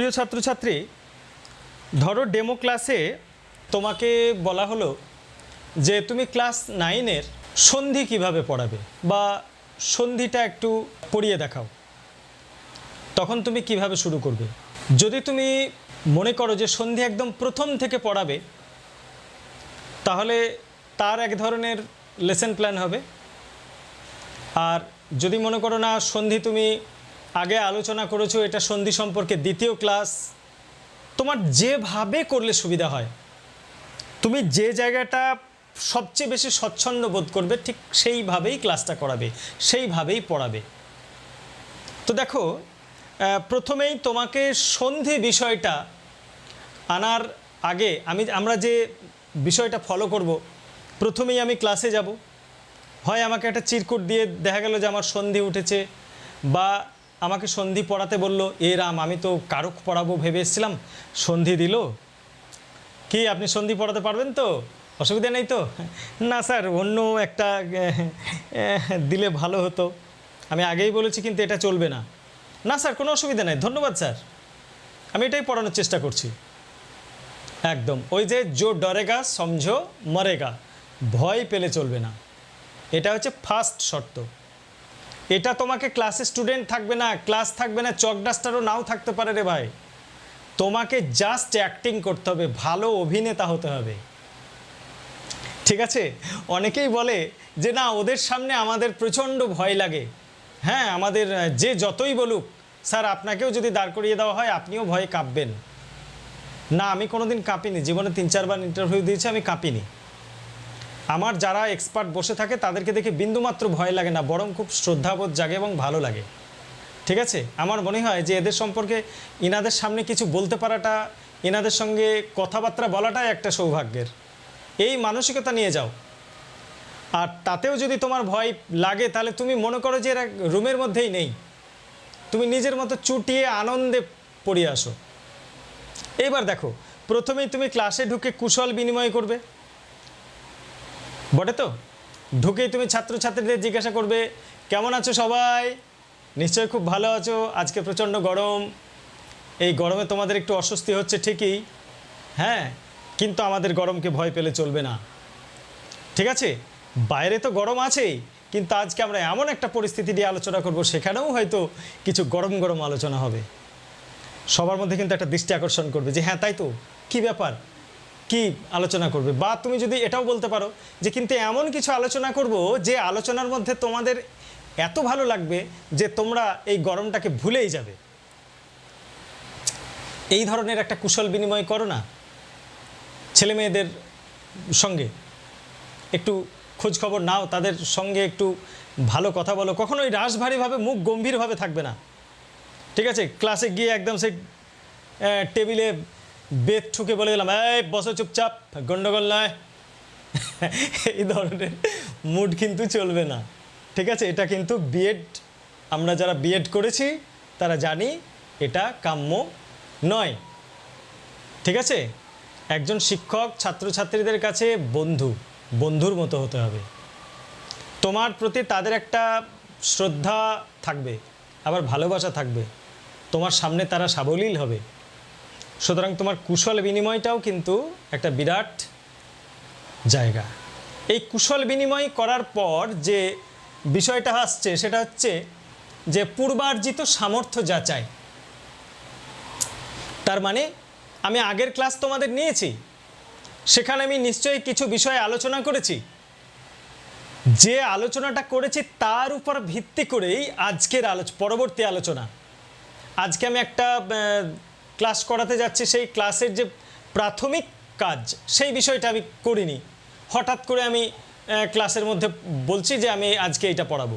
প্রিয় ছাত্রছাত্রী, ধরো ডেমো ক্লাসে তোমাকে বলা হলো যে তুমি ক্লাস নাইনের সন্ধি কীভাবে পড়াবে বা সন্ধিটা একটু পড়িয়ে দেখাও। তখন তুমি কীভাবে শুরু করবে? যদি তুমি মনে করো যে সন্ধি একদম প্রথম থেকে পড়াবে, তাহলে তার এক ধরনের লেসন প্ল্যান হবে। আর যদি মনে করো না সন্ধি তুমি আগে আলোচনা করেছ, এটা সন্ধি সম্পর্কে দ্বিতীয় ক্লাস। তোমার যেভাবে করলে সুবিধা হয়, তুমি যে জায়গাটা সবচেয়ে বেশি স্বচ্ছন্দ বোধ করবে, ঠিক সেইভাবেই ক্লাসটা করাবে, সেইভাবেই পড়াবে। তো দেখো প্রথমেই তোমাকে সন্ধি বিষয়টা আনার আগে আমি, আমরা যে বিষয়টা ফলো করব, প্রথমেই আমি ক্লাসে যাব। হয় আমাকে একটা চিরকুট দিয়ে দেখা গেল যে আমার সন্ধি উঠেছে, বা আমাকে সন্ধি পড়াতে বলল, এ রাম, আমি তো কারক পড়াবো ভেবে এসেছিলাম। সন্ধি দিল। কি, আপনি সন্ধি পড়াতে পারবেন তো? অসুবিধা নেই তো? না স্যার, অন্য একটা দিলে ভালো হতো। আমি আগেই বলেছি কিন্তু এটা চলবে না। না স্যার, কোনো অসুবিধা নেই, ধন্যবাদ স্যার। আমি এটাই পড়ানোর চেষ্টা করছি। একদম, ওই যে জো ডরেগা সমঝো মরেগা ভয় পেলে চলবে না। এটা হচ্ছে ফার্স্ট শর্ত। এটা তোমাকে ক্লাসে স্টুডেন্ট থাকবে না ক্লাস থাকবে না, চক ডাস্টারও নাও থাকতে পারে রে ভাই। তোমাকে জাস্ট অ্যাক্টিং করতে হবে, ভালো অভিনেতা হতে হবে। ঠিক আছে? অনেকেই বলে যে, না, ওদের সামনে আমাদের প্রচণ্ড ভয় লাগে। হ্যাঁ আমাদের যে যতই বলুক, স্যার, আপনাকেও যদি দাঁড় করিয়ে দেওয়া হয়, আপনিও ভয়ে কাঁপবেন। না, আমি কোনোদিন কাঁপিনি। জীবনে তিন, চারবার ইন্টারভিউ দিয়েছি, আমি কাঁপিনি। আমার যারা এক্সপার্ট বসে থাকে, তাদেরকে দেখে বিন্দুমাত্র ভয় লাগে না, বরং খুব শ্রদ্ধাবোধ জাগে এবং ভালো লাগে। ঠিক আছে? আমার মনে হয় যে এদের সম্পর্কে ইনাদের সামনে কিছু বলতে পারাটা এনাদের সঙ্গে কথাবার্তা বলাটাই একটা সৌভাগ্যের। এই মানসিকতা নিয়ে যাও। আর তাতেও যদি তোমার ভয় লাগে, তাহলে তুমি মনে করো যে এরা রুমের মধ্যেই নেই। তুমি নিজের মতো চুটিয়ে আনন্দে পড়িয়ে আসো। এইবার দেখো, প্রথমেই তুমি ক্লাসে ঢুকে কুশল বিনিময় করবে। বটে তো? ঢুকেই তুমি ছাত্রছাত্রীদের জিজ্ঞাসা করবে, কেমন আছো সবাই? নিশ্চয়ই খুব ভালো আছো। আজকে প্রচণ্ড গরম। এই গরমে তোমাদের একটু অস্বস্তি হচ্ছে ঠিকই। হ্যাঁ কিন্তু আমাদের গরমকে ভয় পেলে চলবে না। ঠিক আছে, বাইরে তো গরম আছেই, কিন্তু আজকে আমরা এমন একটা পরিস্থিতি নিয়ে আলোচনা করব, সেখানেও হয়তো কিছু গরম গরম আলোচনা হবে। সবার মধ্যে কিন্তু একটা দৃষ্টি আকর্ষণ করবে যে হ্যাঁ তাই তো। কী ব্যাপার? কি আলোচনা করবে? বা তুমি যদি এটাও বলতে পারো যে কিন্তু এমন কিছু আলোচনা করব যে আলোচনার মধ্যে তোমাদের এত ভালো লাগবে যে তোমরা এই গরমটাকে ভুলেই যাবে। এই ধরনের একটা কুশল বিনিময় করো না ছেলে মেয়েদের সঙ্গে। একটু খোঁজ খবর নাও, তাদের সঙ্গে একটু ভালো কথা বলো। কখনোই রাশভারীভাবে মুখ গম্ভীরভাবে থাকবে না। ঠিক আছে? ক্লাসে গিয়ে একদম সেই টেবিলে বেদ ঠুকে বলে দিলাম, এই, বসো চুপচাপ, গন্ডগোল নয়। এই ধরনের মুড কিন্তু চলবে না। ঠিক আছে, এটা কিন্তু বিএড আমরা যারা বিএড করেছি, তারা জানি এটা কাম্য নয়। ঠিক আছে? একজন শিক্ষক ছাত্রছাত্রীদের কাছে বন্ধু, বন্ধুর মতো হতে হবে। তোমার প্রতি তাদের একটা শ্রদ্ধা থাকবে, আবার ভালোবাসা থাকবে। তোমার সামনে তারা সাবলীল হবে। সুতরাং তোমার কুশল বিনিময়টাও কিন্তু একটা বিরাট জায়গা। এই কুশল বিনিময় করার পর যে বিষয়টা আসছে, সেটা হচ্ছে যে পূর্বার্জিত সামর্থ্য যাচাই। তার মানে আমি আগের ক্লাস তোমাদের নিয়েছি, সেখানে আমি নিশ্চয়ই কিছু বিষয়ে আলোচনা করেছি। যে আলোচনাটা করেছি তার উপর ভিত্তি করেই আজকের আলোচ, পরবর্তী আলোচনা। আজকে আমি একটা ক্লাস করাতে যাচ্ছি, সেই ক্লাসের যে প্রাথমিক কাজ, সেই বিষয়টা আমি করিনি। হঠাৎ করে আমি ক্লাসের মধ্যে বলছি যে আমি আজকে এটা পড়াবো।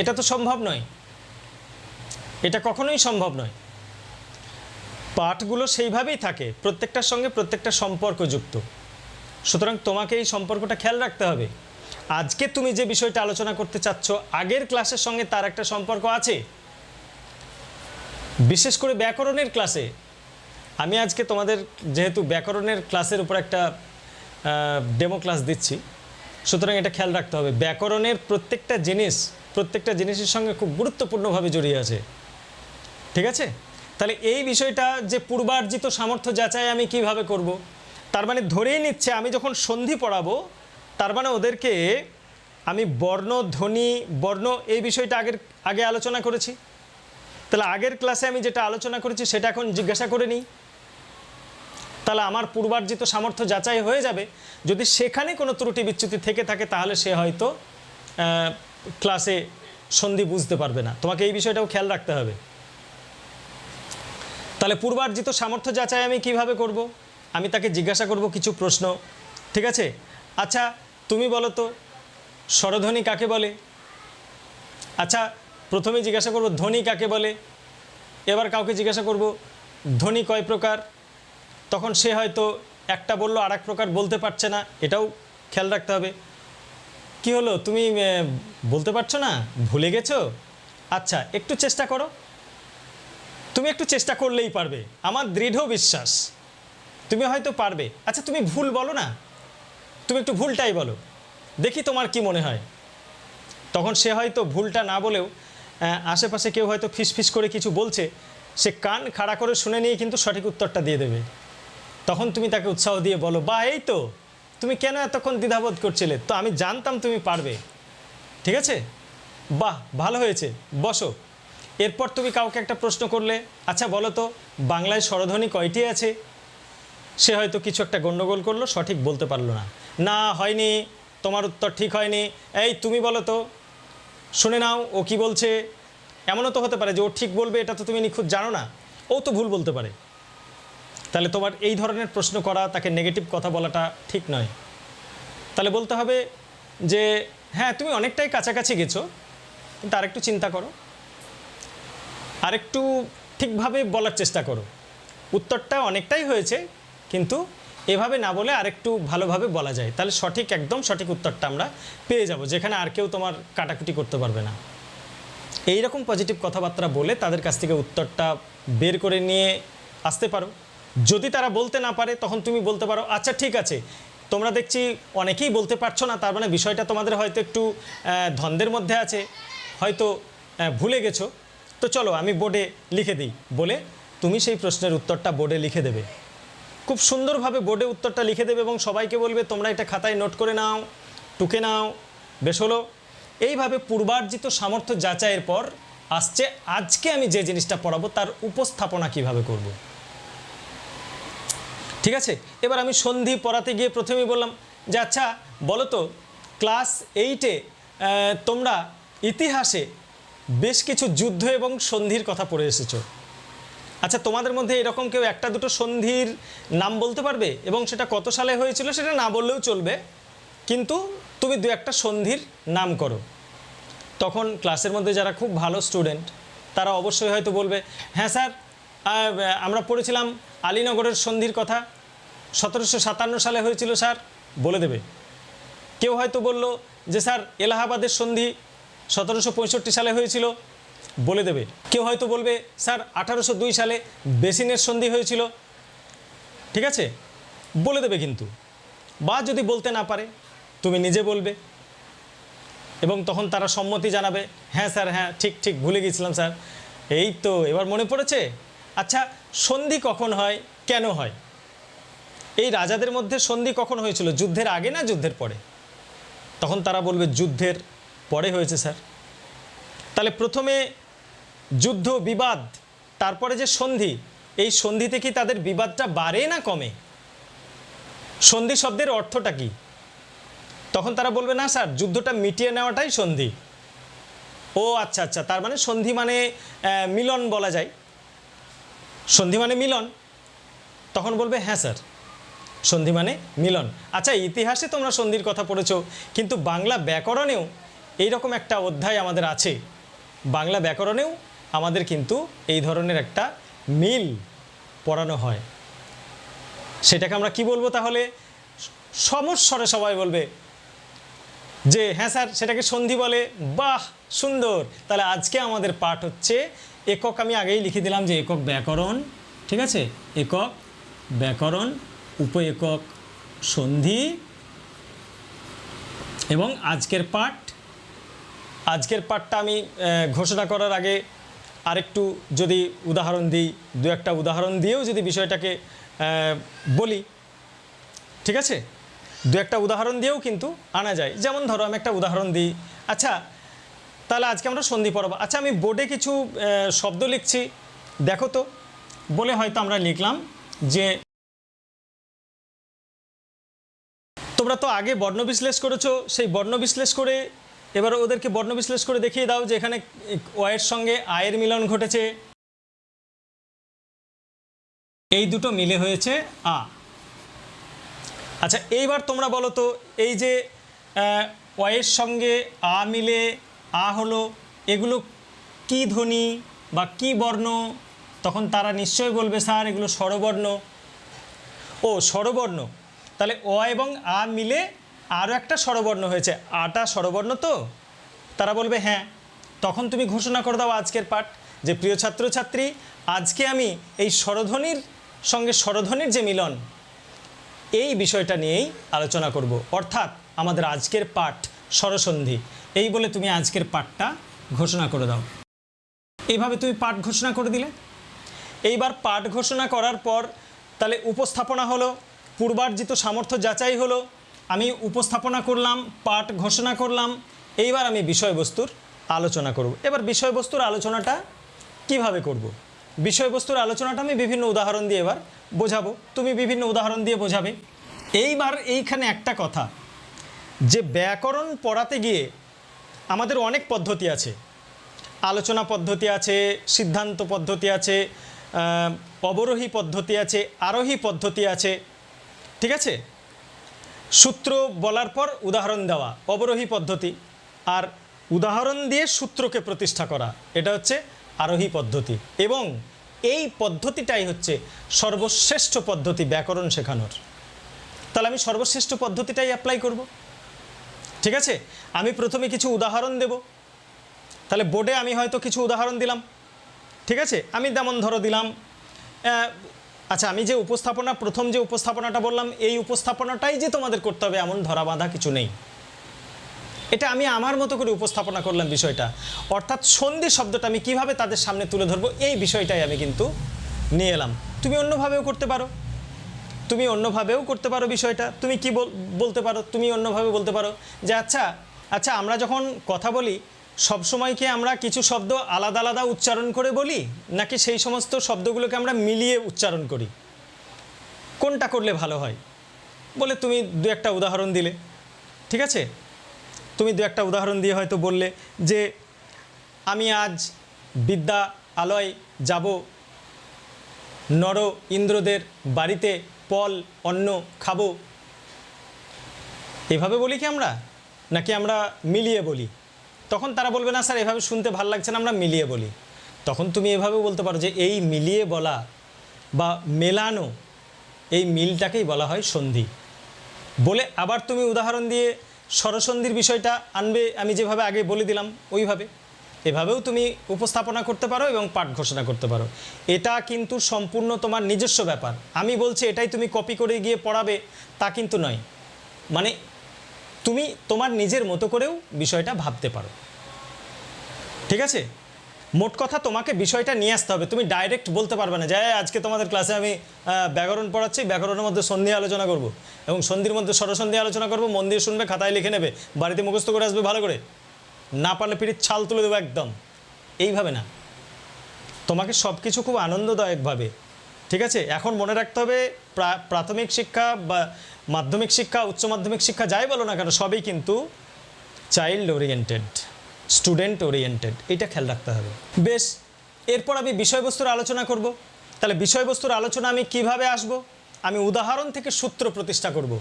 এটা তো সম্ভব নয়। এটা কখনোই সম্ভব নয়। পাঠগুলো সেইভাবেই থাকে, প্রত্যেকটার সঙ্গে প্রত্যেকটা সম্পর্কযুক্ত সুতরাং তোমাকে এই সম্পর্কটা খেয়াল রাখতে হবে। আজকে তুমি যে বিষয়টা আলোচনা করতে চাচ্ছ, আগের ক্লাসের সঙ্গে তার একটা সম্পর্ক আছে? বিশেষ করে ব্যাকরণের ক্লাসে, আমি আজকে তোমাদের যেহেতু ব্যাকরণের ক্লাসের উপর একটা ডেমো ক্লাস দিচ্ছি, সুতরাং এটা খেয়াল রাখতে হবে। ব্যাকরণের প্রত্যেকটা জিনিস, প্রত্যেকটা জিনিসের সঙ্গে খুব গুরুত্বপূর্ণভাবে জড়িয়ে আছে। ঠিক আছে? তাহলে এই বিষয়টা যে পূর্বার্জিত সামর্থ্য যাচাই আমি কীভাবে করব। তার মানে ধরেই নিচ্ছে আমি যখন সন্ধি পড়াবো, তার মানে ওদেরকে আমি বর্ণ, ধ্বনি, বর্ণ এই বিষয়টা আগের, আগে আলোচনা করেছি। তাহলে আগের ক্লাসে আমি যেটা আলোচনা করেছি সেটা এখন জিজ্ঞাসা করে নিই। তাহলে আমার পূর্বার্জিত সামর্থ্য যাচাই হয়ে যাবে। যদি সেখানে কোনো ত্রুটি বিচ্যুতি থেকে থাকে, তাহলে সে হয়তো ক্লাসে সন্ধি বুঝতে পারবে না। তোমাকে এই বিষয়টাও খেয়াল রাখতে হবে। তাহলে পূর্বার্জিত সামর্থ্য যাচাই আমি কীভাবে করব? আমি তাকে জিজ্ঞাসা করব কিছু প্রশ্ন। ঠিক আছে? আচ্ছা তুমি বলো তো, স্বরধ্বনি কাকে বলে? আচ্ছা প্রথমে জিজ্ঞাসা করব ধ্বনি কাকে বলে? এবার কাউকে জিজ্ঞাসা করব ধ্বনি কয় প্রকার? তখন সে হয়তো একটা বলল আর প্রকার বলতে পারছে না, এটাও খেয়াল রাখতে হবে। কি হলো? তুমি বলতে পারছ না? ভুলে গেছো? আচ্ছা একটু চেষ্টা করো। তুমি একটু চেষ্টা করলেই পারবে। আমার দৃঢ় বিশ্বাস। তুমি হয়তো পারবে। আচ্ছা তুমি ভুল বলো না। তুমি একটু ভুলটাই বলো। দেখি তোমার কি মনে হয়। তখন সে হয়তো ভুলটা না বলেও আশেপাশে কেউ হয়তো ফিসফিস করে কিছু বলছে, সে কান খাড়া করে শুনে নিয়ে কিন্তু সঠিক উত্তরটা দিয়ে দেবে। তখন তুমি তাকে উৎসাহ দিয়ে বলো, বা, এই তো, তুমি কেন এতক্ষণ দ্বিধাবোধ করছিলে? তো আমি জানতাম তুমি পারবে। ঠিক আছে? বাহ, ভালো হয়েছে। বসো। এরপর তুমি কাউকে একটা প্রশ্ন করলে আচ্ছা বলো তো, বাংলায় স্বরধ্বনি কয়টি আছে? সে হয়তো কিছু একটা গণ্ডগোল করল, সঠিক বলতে পারল না। না, হয়নি, তোমার উত্তর ঠিক হয়নি। এই, তুমি বলো তো। শুনে নাও, ও কি বলছে? এমনও তো হতে পারে যে ও ঠিক বলবে, এটা তো তুমি নিখুঁত জানো না। ও তো ভুল বলতে পারে। তাহলে তোমার এই ধরনের প্রশ্ন করা, তাকে নেগেটিভ কথা বলাটা ঠিক নয়। তাহলে বলতে হবে যে হ্যাঁ তুমি অনেকটাই কাছাকাছি গেছো, কিন্তু আরেকটু চিন্তা করো। আরেকটু ঠিকভাবে বলার চেষ্টা করো। উত্তরটা অনেকটাই হয়েছে, কিন্তু এভাবে না বলে আরেকটু ভালোভাবে বলা যায়। তাহলে সঠিক একদম সঠিক উত্তরটা আমরা পেয়ে যাব, যেখানে আর কেউ তোমার কাটাকুটি করতে পারবে না। এই রকম পজিটিভ কথাবার্তা বলে তাদের কাছ থেকে উত্তরটা বের করে নিয়ে আসতে পারো। যদি তারা বলতে না পারে, তখন তুমি বলতে পারো আচ্ছা ঠিক আছে। তোমরা দেখছি অনেকেই বলতে পারছ না, তার মানে বিষয়টা তোমাদের হয়তো একটু ধন্দের মধ্যে আছে। হয়তো ভুলে গেছো। তো চলো, আমি বোর্ডে লিখে দিই। বলে তুমি সেই প্রশ্নের উত্তরটা বোর্ডে লিখে দেবে। খুব সুন্দরভাবে বোর্ডে উত্তরটা লিখে দেবে এবং সবাইকে বলবে, তোমরা এটা খাতায় নোট করে নাও, টুকে নাও, বেশ হলো। এইভাবে পূর্বার্জিত সামর্থ্য যাচাইয়ের পর আসছে, আজকে আমি যে জিনিসটা পড়াবো তার উপস্থাপনা কীভাবে করব। ঠিক আছে? এবার আমি সন্ধি পড়াতে গিয়ে প্রথমেই বললাম যে আচ্ছা বলো তো, ক্লাস এইটে তোমরা ইতিহাসে বেশ কিছু যুদ্ধ এবং সন্ধির কথা পড়ে এসেছ। আচ্ছা তোমাদের মধ্যে এরকম কেউ একটা দুটো সন্ধির নাম বলতে পারবে? এবং সেটা কত সালে হয়েছিল সেটা না বললেও চলবে। কিন্তু তুমি দু একটা সন্ধির নাম করো। তখন ক্লাসের মধ্যে যারা খুব ভালো স্টুডেন্ট, তারা অবশ্যই হয়তো বলবে হ্যাঁ স্যার আমরা পড়েছিলাম আলীনগরের সন্ধির কথা। সতেরোশো সাতান্ন সালে হয়েছিল স্যার। বলে দেবে। কেউ হয়তো বলল যে, স্যার, এলাহাবাদের সন্ধি সতেরোশো পঁয়ষট্টি সালে হয়েছিল। বলে দেবে। কেউ হয়তো বলবে, স্যার, আঠারোশো দুই সালে বেসিনের সন্ধি হয়েছিল। ঠিক আছে? বলে দেবে কিন্তু। বা যদি বলতে না পারে, তুমি নিজে বলবে। এবং তখন তারা সম্মতি জানাবে হ্যাঁ স্যার হ্যাঁ ঠিক ঠিক, ভুলে গিয়েছিলাম, স্যার। এই তো, এবার মনে পড়েছে? আচ্ছা সন্ধি কখন হয়, কেন হয়? এই রাজাদের মধ্যে সন্ধি কখন হয়েছিল? যুদ্ধের আগে না যুদ্ধের পরে? তখন তারা বলবে, যুদ্ধের পরে হয়েছে, স্যার। তাহলে প্রথমে যুদ্ধ, বিবাদ, তারপরে যে সন্ধি, এই সন্ধিতে কি তাদের বিবাদটা বাড়ে না কমে? সন্ধি শব্দের অর্থটা কি? তখন তারা বলবে, না স্যার, যুদ্ধটা মিটিয়ে নেওয়াটাই সন্ধি। ও আচ্ছা আচ্ছা তার মানে সন্ধি মানে মিলন বলা যায়। সন্ধি মানে মিলন। তখন বলবে হ্যাঁ স্যার, সন্ধি মানে মিলন। আচ্ছা ইতিহাসে তোমরা সন্ধির কথা পড়েছ, কিন্তু বাংলা ব্যাকরণেও এইরকম একটা অধ্যায় আমাদের আছে। বাংলা ব্যাকরণেও আমাদের কিন্তু এই ধরনের একটা মিল পড়ানো হয়। সেটাকে আমরা কি বলব তাহলে? সমস্বরে সবাই বলবে যে হ্যাঁ স্যার, সেটাকে সন্ধি বলে। বাহ, সুন্দর। তাহলে আজকে আমাদের পাঠ হচ্ছে একক, আমি আগেই লিখে দিলাম যে একক ব্যাকরণ, ঠিক আছে? একক ব্যাকরণ উপ একক সন্ধি এবং আজকের পাঠ। আজকের পাঠটা আমি ঘোষণা করার আগে আরেকটু যদি উদাহরণ দিই, দু একটা উদাহরণ দিয়েও যদি বিষয়টাকে বলি, ঠিক আছে? দু একটা উদাহরণ দিয়েও কিন্তু আনা যায়। যেমন ধরো, আমি একটা উদাহরণ দিই আচ্ছা তাহলে আজকে আমরা সন্ধি পড়াবো। আচ্ছা আমি বোর্ডে কিছু শব্দ লিখছি, দেখো তো, বলে হয়তো আমরা লিখলাম যে, তোমরা তো আগে বর্ণ বিশ্লেষ করেছ, সেই বর্ণ বিশ্লেষ করে এবার ওদেরকে বর্ণ বিশ্লেষ করে দেখিয়ে দাও যে এখানে ওয়ের সঙ্গে আয়ের মিলন ঘটেছে। এই দুটো মিলে হয়েছে আ। আচ্ছা এইবার তোমরা বলো তো, এই যে ওয়ের সঙ্গে আ মিলে আ হলো, এগুলো কি ধ্বনি বা কি বর্ণ? তখন তারা নিশ্চয়ই বলবে, স্যার, এগুলো স্বরবর্ণ। ও, স্বরবর্ণ। তাহলে অ এবং আ মিলে আরও একটা স্বরবর্ণ হয়েছে। আটা স্বরবর্ণ তো? তারা বলবে হ্যাঁ। তখন তুমি ঘোষণা করে দাও আজকের পাঠ যে, প্রিয় ছাত্রছাত্রী, আজকে আমি এই স্বরধ্বনির সঙ্গে স্বরধ্বনির যে মিলন, এই বিষয়টা নিয়েই আলোচনা করব। অর্থাৎ আমাদের আজকের পাঠ স্বরসন্ধি। এই বলে তুমি আজকের পাঠটা ঘোষণা করে দাও। এইভাবে তুমি পাঠ ঘোষণা করে দিলে। এইবার পাঠ ঘোষণা করার পর তাহলে উপস্থাপনা হলো, পূর্বার্জিত সামর্থ্য যাচাই হলো আমি উপস্থাপনা করলাম, পাঠ ঘোষণা করলাম, এইবার আমি বিষয়বস্তুর আলোচনা করব। এবার বিষয়বস্তুর আলোচনাটা কীভাবে করব। বিষয়বস্তুর আলোচনাটা আমি বিভিন্ন উদাহরণ দিয়ে এবার বোঝাবো। তুমি বিভিন্ন উদাহরণ দিয়ে বোঝাবে। এইবার এইখানে একটা কথা, যে ব্যাকরণ পড়াতে গিয়ে আমাদের অনেক পদ্ধতি আছে। আলোচনা পদ্ধতি আছে, সিদ্ধান্ত পদ্ধতি আছে অবরোহী পদ্ধতি আছে, আরোহী পদ্ধতি আছে। ঠিক আছে? সূত্র বলার পর উদাহরণ দেওয়া, অবরোহী পদ্ধতি। আর উদাহরণ দিয়ে সূত্রকে প্রতিষ্ঠা করা, এটা হচ্ছে আরোহী পদ্ধতি। এবং এই পদ্ধতিটাই হচ্ছে সর্বশ্রেষ্ঠ পদ্ধতি ব্যাকরণ শেখানোর। তাহলে আমি সর্বশ্রেষ্ঠ পদ্ধতিটাই অ্যাপ্লাই করব? ঠিক আছে? আমি প্রথমে কিছু উদাহরণ দেব। তাহলে বোর্ডে আমি হয়তো কিছু উদাহরণ দিলাম। ঠিক আছে? আমি যেমন ধরো দিলাম আচ্ছা আমি যে উপস্থাপনা, প্রথম যে উপস্থাপনাটা বললাম, এই উপস্থাপনাটাই যে তোমাদের করতে হবে, এমন ধরা বাঁধা কিছু নেই। এটা আমি আমার মতো করে উপস্থাপনা করলাম বিষয়টা। অর্থাৎ সন্ধি শব্দটা আমি কীভাবে তাদের সামনে তুলে ধরবো, এই বিষয়টাই আমি কিন্তু নিয়ে এলাম। তুমি অন্যভাবেও করতে পারো। তুমি অন্যভাবেও করতে পারো বিষয়টা। তুমি কি বল- বলতে পারো? তুমি অন্যভাবে বলতে পারো যে আচ্ছা আচ্ছা আমরা যখন কথা বলি সব সময় কি আমরা কিছু শব্দ আলাদা আলাদা উচ্চারণ করে বলি, নাকি সেই সমস্ত শব্দগুলোকে আমরা মিলিয়ে উচ্চারণ করি? কোনটা করলে ভালো হয়? বলে তুমি দু একটা উদাহরণ দিলে, ঠিক আছে? তুমি দু একটা উদাহরণ দিয়ে হয়তো বললে যে, আমি আজ বিদ্যা আলয় যাব, নর ইন্দ্রদের বাড়িতে পল অন্ন খাব। এভাবে বলি কি আমরা? নাকি আমরা মিলিয়ে বলি? তখন তারা বলবে, না স্যার, এভাবে শুনতে ভালো লাগছে না, আমরা মিলিয়ে বলি। তখন তুমি এভাবে বলতে পারো যে, এই মিলিয়ে বলা বা মেলানো, এই মিলটাকেই বলা হয় সন্ধি। বলে আবার তুমি উদাহরণ দিয়ে স্বরসন্ধির বিষয়টা আনবে, আমি যেভাবে আগে বলে দিলাম, ওইভাবে। এভাবেও তুমি উপস্থাপনা করতে পারো এবং পাঠ ঘোষণা করতে পারো। এটা কিন্তু সম্পূর্ণ তোমার নিজস্ব ব্যাপার। আমি বলছি, এটাই তুমি কপি করে গিয়ে পড়াবে, তা কিন্তু নয়। মানে তুমি তোমার নিজের মতো করেও বিষয়টা ভাবতে পারো। ঠিক আছে? মোট কথা তোমাকে বিষয়টা নিয়ে আসতে হবে। তুমি ডাইরেক্ট বলতে পারবে না যে "এই, আজকে তোমাদের ক্লাসে আমি ব্যাকরণ পড়াচ্ছি ব্যাকরণের মধ্যে সন্ধি আলোচনা করব। এবং সন্ধির মধ্যে স্বরসন্ধি আলোচনা করব মন দিয়ে শুনবে খাতায় লিখে নেবে বাড়িতে মুখস্থ করে আসবে ভালো করে। না পারলে পিঠির ছাল তুলে দেবো একদম। এইভাবে না। তোমাকে সব কিছু খুব আনন্দদায়কভাবে ঠিক আছে? এখন মনে রাখতে হবে প্রাথমিক শিক্ষা বা মাধ্যমিক শিক্ষা, উচ্চ মাধ্যমিক শিক্ষা যাই বলো না কেন, সবই কিন্তু চাইল্ড ওরিয়েন্টেড স্টুডেন্ট ওরিয়েন্টেড এটা খেয়াল রাখতে হবে। বেশ, এরপর আমি বিষয়বস্তুর আলোচনা করব। তাহলে বিষয়বস্তুর আলোচনা আমি কীভাবে আসব? আমি উদাহরণ থেকে সূত্র প্রতিষ্ঠা করব।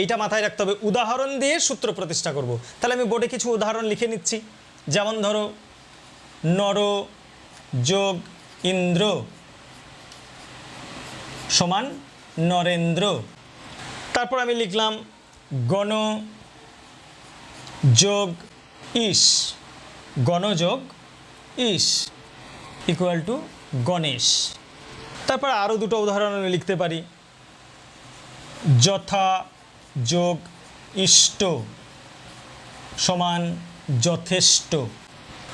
এইটা মাথায় রাখতে হবে, উদাহরণ দিয়ে সূত্র প্রতিষ্ঠা করব। তাহলে আমি বোর্ডে কিছু উদাহরণ লিখে নিচ্ছি। যেমন ধরো, নর যোগ ইন্দ্র সমান নরেন্দ্র। তারপর আমি লিখলাম গণ যোগ ইস। গণযোগ ইস ইকুয়াল টু গণেশ। তারপর আরও দুটো উদাহরণ আমি লিখতে পারি। যথা যোগ ইষ্ট সমান যথেষ্ট।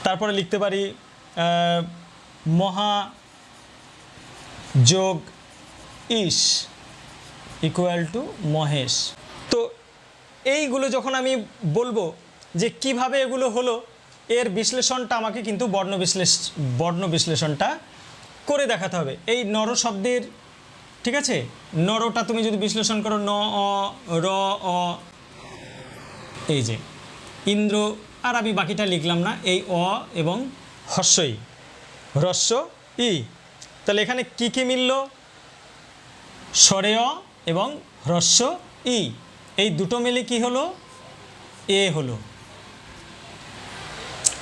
তারপরে লিখতে পারি মহা যোগ ইস। Equal two Mahesh. তো এইগুলো যখন আমি বলব যে কীভাবে এগুলো হলো, এর বিশ্লেষণটা আমাকে কিন্তু বর্ণ বিশ্লেষ বর্ণ বিশ্লেষণটা করে দেখাতে হবে। এই নর শব্দের, ঠিক আছে? নরটা তুমি যদি বিশ্লেষণ করো, ন, অ, র, অ। এই যে, ইন্দ্র আর আমি বাকিটা লিখলাম না, এই অ এবং হর্ষই হ্রস্ব, ই। তাহলে এখানে কি কি মিলল? স্বরে অ এবং হ্রস্ব ই। এই দুটো মিলে কি হলো? এ হলো।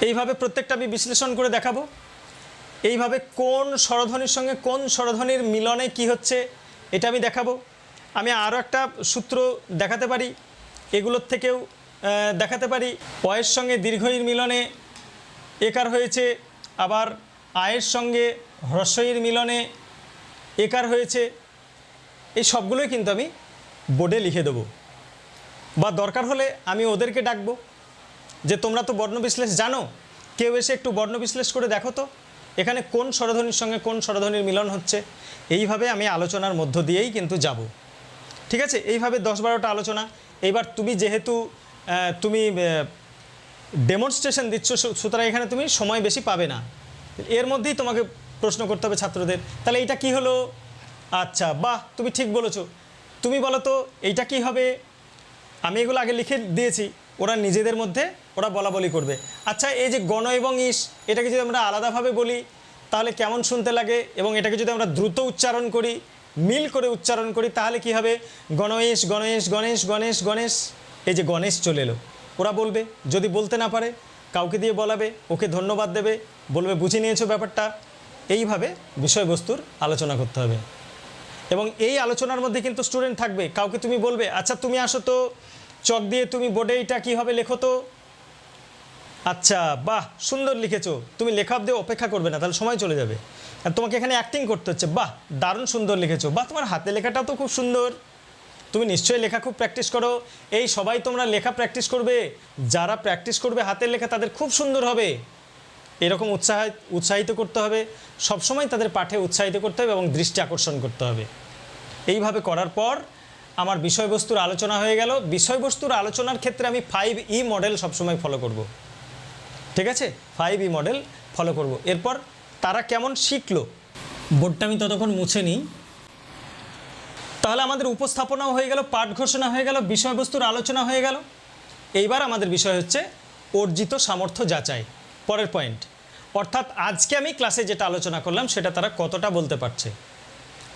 এইভাবে প্রত্যেকটা আমি বিশ্লেষণ করে দেখাবো। এইভাবে কোন স্বরধ্বনির সঙ্গে কোন স্বরধ্বনির মিলনে কি হচ্ছে, এটা আমি দেখাবো। আমি আরও একটা সূত্র দেখাতে পারি। এগুলোর থেকেও দেখাতে পারি। অয়ের সঙ্গে দীর্ঘইর মিলনে একার হয়েছে, আবার আয়ের সঙ্গে হ্রস্বইর মিলনে একার হয়েছে। এই সবগুলোই কিন্তু আমি বোর্ডে লিখে দেবো। বা দরকার হলে আমি ওদেরকে ডাকবো যে, তোমরা তো বর্ণ বিশ্লেষ জানো? কেউ এসে একটু বর্ণ বিশ্লেষ করে দেখো তো। এখানে কোন স্বরধ্বনির সঙ্গে কোন স্বরধ্বনির মিলন হচ্ছে? এইভাবে আমি আলোচনার মধ্য দিয়েই কিন্তু যাব। ঠিক আছে? এইভাবে দশ বারোটা আলোচনা। এইবার তুমি যেহেতু তুমি ডেমনস্ট্রেশন দিচ্ছ সুতরাং এখানে তুমি সময় বেশি পাবে না। এর মধ্যেই তোমাকে প্রশ্ন করতে হবে ছাত্রদের। তাহলে এইটা কি হলো? আচ্ছা বাহ, তুমি ঠিক বলেছ। তুমি বলো তো, এইটা কি হবে? আমি এগুলো আগে লিখে দিয়েছি, ওরা নিজেদের মধ্যে, ওরা বলা বলি করবে। আচ্ছা এই যে গণ এবং ইস, এটাকে যদি আমরা আলাদাভাবে বলি, তাহলে কেমন শুনতে লাগে? এবং এটাকে যদি আমরা দ্রুত উচ্চারণ করি, মিল করে উচ্চারণ করি, তাহলে কি হবে? গণেশ গণেশ গণেশ গণেশ গণেশ এই যে গণেশ চলে এলো। ওরা বলবে, যদি বলতে না পারে, কাউকে দিয়ে বলাবে, ওকে ধন্যবাদ দেবে, বলবে, বুঝে নিয়েছো ব্যাপারটা। এইভাবে বিষয়বস্তুর আলোচনা করতে হবে। এবং এই আলোচনার মধ্যে কিন্তু স্টুডেন্ট থাকবে। কাউকে তুমি বলবে আচ্ছা তুমি আসো তো, চক দিয়ে তুমি বোর্ডে এটা কী হবে লেখো তো। আচ্ছা বাহ, সুন্দর লিখেছো। তুমি লেখা অব্দি অপেক্ষা করবে না, তাহলে সময় চলে যাবে। আর তোমাকে এখানে অ্যাক্টিং করতে হচ্ছে, বাহ, দারুণ সুন্দর লিখেছো। বাহ, তোমার হাতে লেখাটাও তো খুব সুন্দর। তুমি নিশ্চয়ই লেখা খুব প্র্যাকটিস করো। এই সবাই তোমরা লেখা প্র্যাকটিস করবে। যারা প্র্যাকটিস করবে হাতের লেখা তাদের খুব সুন্দর হবে। এরকম উৎসাহ উৎসাহিত করতে হবে। সবসময় তাদের পাঠে উৎসাহিত করতে হবে এবং দৃষ্টি আকর্ষণ করতে হবে। এইভাবে করার পর আমার বিষয়বস্তুর আলোচনা হয়ে গেল। বিষয়বস্তুর আলোচনার ক্ষেত্রে আমি ফাইভ ই মডেল সবসময় ফলো করব। ঠিক আছে? ফাইভ ই মডেল ফলো করব। এরপর তারা কেমন শিখলো? বোর্ডটা আমি ততক্ষণ মুছে নিই। তাহলে আমাদের উপস্থাপনাও হয়ে গেল, পাঠ ঘোষণা হয়ে গেল, বিষয়বস্তুর আলোচনা হয়ে গেল। এইবার আমাদের বিষয় হচ্ছে অর্জিত সামর্থ্য যাচাই। পরের পয়েন্ট অর্থাৎ আজকে আমি ক্লাসে যেটা আলোচনা করলাম, সেটা তারা কতটা বলতে পারছে।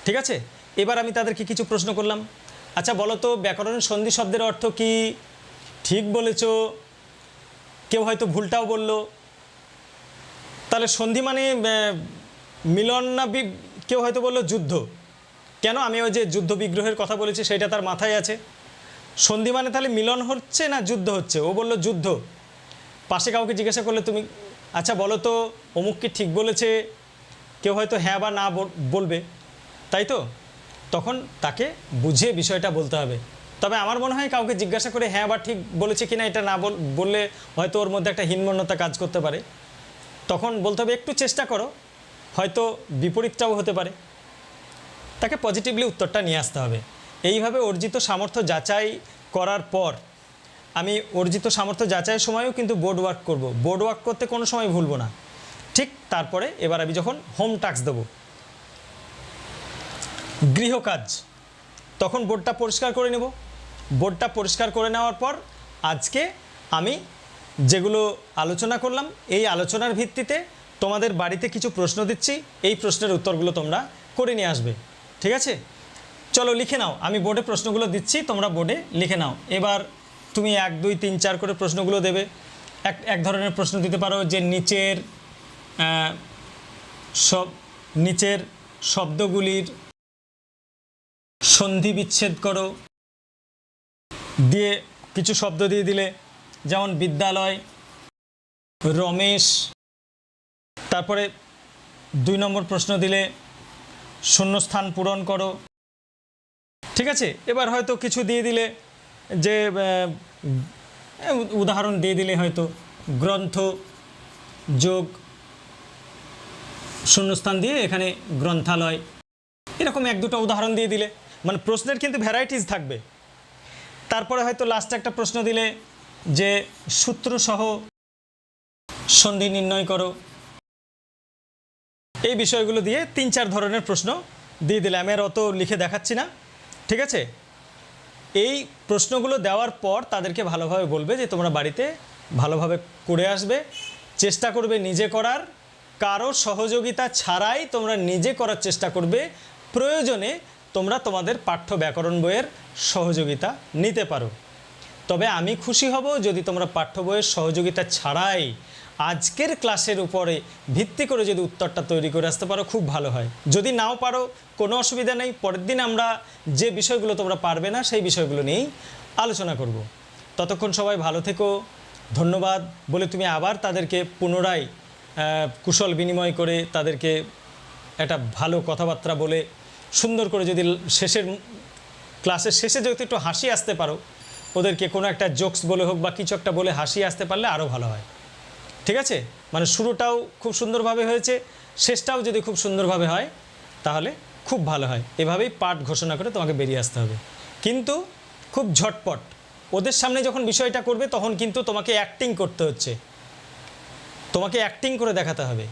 ঠিক আছে? এবার আমি তাদেরকে কিছু প্রশ্ন করলাম। আচ্ছা বলো তো ব্যাকরণ সন্ধি শব্দের অর্থ কি? ঠিক বলেছ। কেউ হয়তো ভুলটাও বলল। তাহলে সন্ধি মানে মিলন না কেউ হয়তো বলল যুদ্ধ। কেন? আমি ওই যে যুদ্ধ বিগ্রহের কথা বলেছি, সেটা তার মাথায় আছে। সন্ধি মানে তাহলে মিলন হচ্ছে না যুদ্ধ হচ্ছে? ও বলল যুদ্ধ। পাশে কাউকে জিজ্ঞাসা করলে তুমি আচ্ছা বলো তো, অমুক কি ঠিক বলেছে? কেউ হয়তো হ্যাঁ বা না বলবে। তাই তো? তখন তাকে বুঝিয়ে বিষয়টা বলতে হবে। তবে আমার মনে হয় কাউকে জিজ্ঞাসা করে হ্যাঁ বা ঠিক বলেছে কিনা এটা না বল- বললে হয়তো ওর মধ্যে একটা হীনমন্যতা কাজ করতে পারে। তখন বলতে হবে, একটু চেষ্টা করো। হয়তো বিপরীতটাও হতে পারে। তাকে পজিটিভলি উত্তরটা নিয়ে আসতে হবে। এইভাবে অর্জিত সামর্থ্য যাচাই করার পর আমি অর্জিত সামর্থ্য যাচাইয়ের সময়ও কিন্তু বোর্ড ওয়ার্ক করব। বোর্ড ওয়ার্ক করতে কোনো সময় ভুলবো না। ঠিক তারপরে এবার আমি যখন হোম টাস্ক দেবো। গৃহকাজ তখন বোর্ডটা পরিষ্কার করে নেব। বোর্ডটা পরিষ্কার করে নেওয়ার পর আজকে আমি যেগুলো আলোচনা করলাম, এই আলোচনার ভিত্তিতে তোমাদের বাড়িতে কিছু প্রশ্ন দিচ্ছি। এই প্রশ্নের উত্তরগুলো তোমরা করে নিয়ে আসবে। ঠিক আছে? চলো লিখে নাও। আমি বোর্ডে প্রশ্নগুলো দিচ্ছি, তোমরা বোর্ডে লিখে নাও। এবার তুমি এক, দুই, তিন, চার করে প্রশ্নগুলো দেবে। এক এক ধরনের প্রশ্ন দিতে পারো যে নিচের সব, নিচের শব্দগুলির সন্ধি বিচ্ছেদ করো। দিয়ে কিছু শব্দ দিয়ে দিলে, যেমন বিদ্যালয়, রমেশ, তারপরে দুই নম্বর প্রশ্ন দিলে, শূন্যস্থান পূরণ করো। ঠিক আছে? এবার হয়তো কিছু দিয়ে দিলে যে উদাহরণ দিয়ে দিলে হয়তো গ্রন্থ যোগ শূন্যস্থান দিয়ে এখানে গ্রন্থালয়। এরকম এক দুটো উদাহরণ দিয়ে দিলে। মানে প্রশ্নের কিন্তু ভ্যারাইটিস থাকবে। তারপরে হয়তো লাস্টে একটা প্রশ্ন দিলে যে, সূত্রসহ সন্ধি নির্ণয় করো। এই বিষয়গুলো দিয়ে তিন চার ধরনের প্রশ্ন দিয়ে দিলে আমি আর অত লিখে দেখাচ্ছি না। ঠিক আছে? এই প্রশ্নগুলো দেওয়ার পর তাদেরকে ভালোভাবে বলবে যে তোমরা বাড়িতে ভালোভাবে করে আসবে, চেষ্টা করবে নিজে করার। কারও সহযোগিতা ছাড়াই তোমরা নিজে করার চেষ্টা করবে। প্রয়োজনে তোমরা তোমাদের পাঠ্য ব্যাকরণ বইয়ের সহযোগিতা নিতে পারো। তবে আমি খুশি হব যদি তোমরা পাঠ্য বইয়ের সহযোগিতা ছাড়াই আজকের ক্লাসের উপরে ভিত্তি করে যদি উত্তরটা তৈরি করে আসতে পারো, খুব ভালো হয়। যদি নাও পারো, কোনো অসুবিধা নেই। পরের দিন আমরা যে বিষয়গুলো তোমরা পারবে না, সেই বিষয়গুলো নিয়েই আলোচনা করব। ততক্ষণ সবাই ভালো থেকো। ধন্যবাদ। বলে তুমি আবার তাদেরকে পুনরায় কুশল বিনিময় করে তাদেরকে একটা ভালো কথাবার্তা বলে সুন্দর করে যদি শেষের ক্লাসের শেষে যদি একটু হাসি আসতে পারো, ওদেরকে কোনো একটা জোকস বলে হোক বা কিছু একটা বলে হাসি আসতে পারলে আরও ভালো হয়। ঠিক আছে? মানে শুরুটাও খুব সুন্দরভাবে হয়েছে, শেষটাও যদি খুব সুন্দরভাবে হয়, তাহলে খুব ভালো হয়। এভাবেই পাঠ ঘোষণা করে তোমাকে বেরিয়ে আসতে হবে। কিন্তু খুব ঝটপট, ওদের সামনে যখন বিষয়টা করবে, তখন কিন্তু তোমাকে অ্যাক্টিং করতে হচ্ছে। তোমাকে অ্যাক্টিং করে দেখাতে হবে।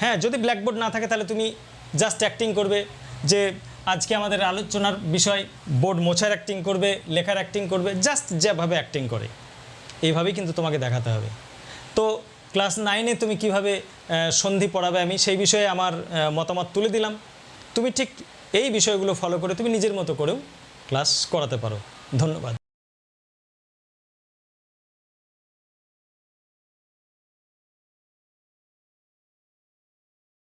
হ্যাঁ যদি ব্ল্যাকবোর্ড না থাকে, তাহলে তুমি জাস্ট অ্যাক্টিং করবে যে, আজকে আমাদের আলোচনার বিষয় বোর্ড মোছার অ্যাক্টিং করবে, লেখার অ্যাক্টিং করবে জাস্ট যেভাবে অ্যাক্টিং করে। এইভাবেই কিন্তু তোমাকে দেখাতে হবে। তো ক্লাস নাইনে তুমি কীভাবে সন্ধি পড়াবে? আমি সেই বিষয়ে আমার মতামত তুলে দিলাম। তুমি ঠিক এই বিষয়গুলো ফলো করে তুমি নিজের মতো করেও ক্লাস করাতে পারো। ধন্যবাদ।